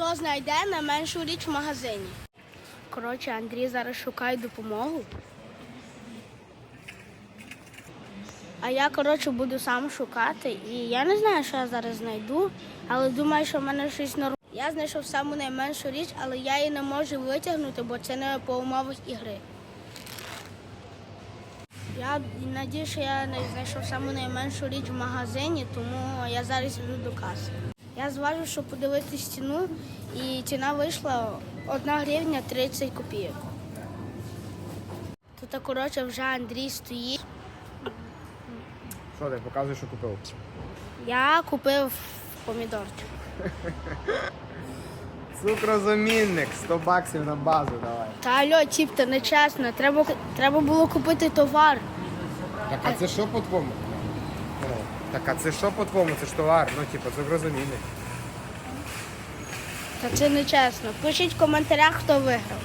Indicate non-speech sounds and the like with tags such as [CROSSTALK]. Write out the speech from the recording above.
Хто знайде найменшу річ в магазині? Коротше, Андрій зараз шукає допомогу. А я, коротше, буду сам шукати. І я не знаю, що я зараз знайду, але думаю, що в мене щось нормальне. Я знайшов саму найменшу річ, але я її не можу витягнути, бо це не по умовах ігри. Я надію, що я знайшов саму найменшу річ в магазині, тому я зараз йду до каси. Я зважив, щоб подивитися ціну, і ціна вийшла 1 гривня 30 копійок. Тут, коротше, вже Андрій стоїть. Що ти показуєш, що купив? Я купив помідорчик. [LAUGHS] Цукрозамінник, 100 баксів на базу давай. Та алло, тіп, це не чесно. Треба, треба було купити товар. Так а це що по-твому? Ну, Так а це що по-твоєму? Це ж товар, ну типу цукрозамінник. Та це не чесно. Пишіть в коментарях, хто виграв.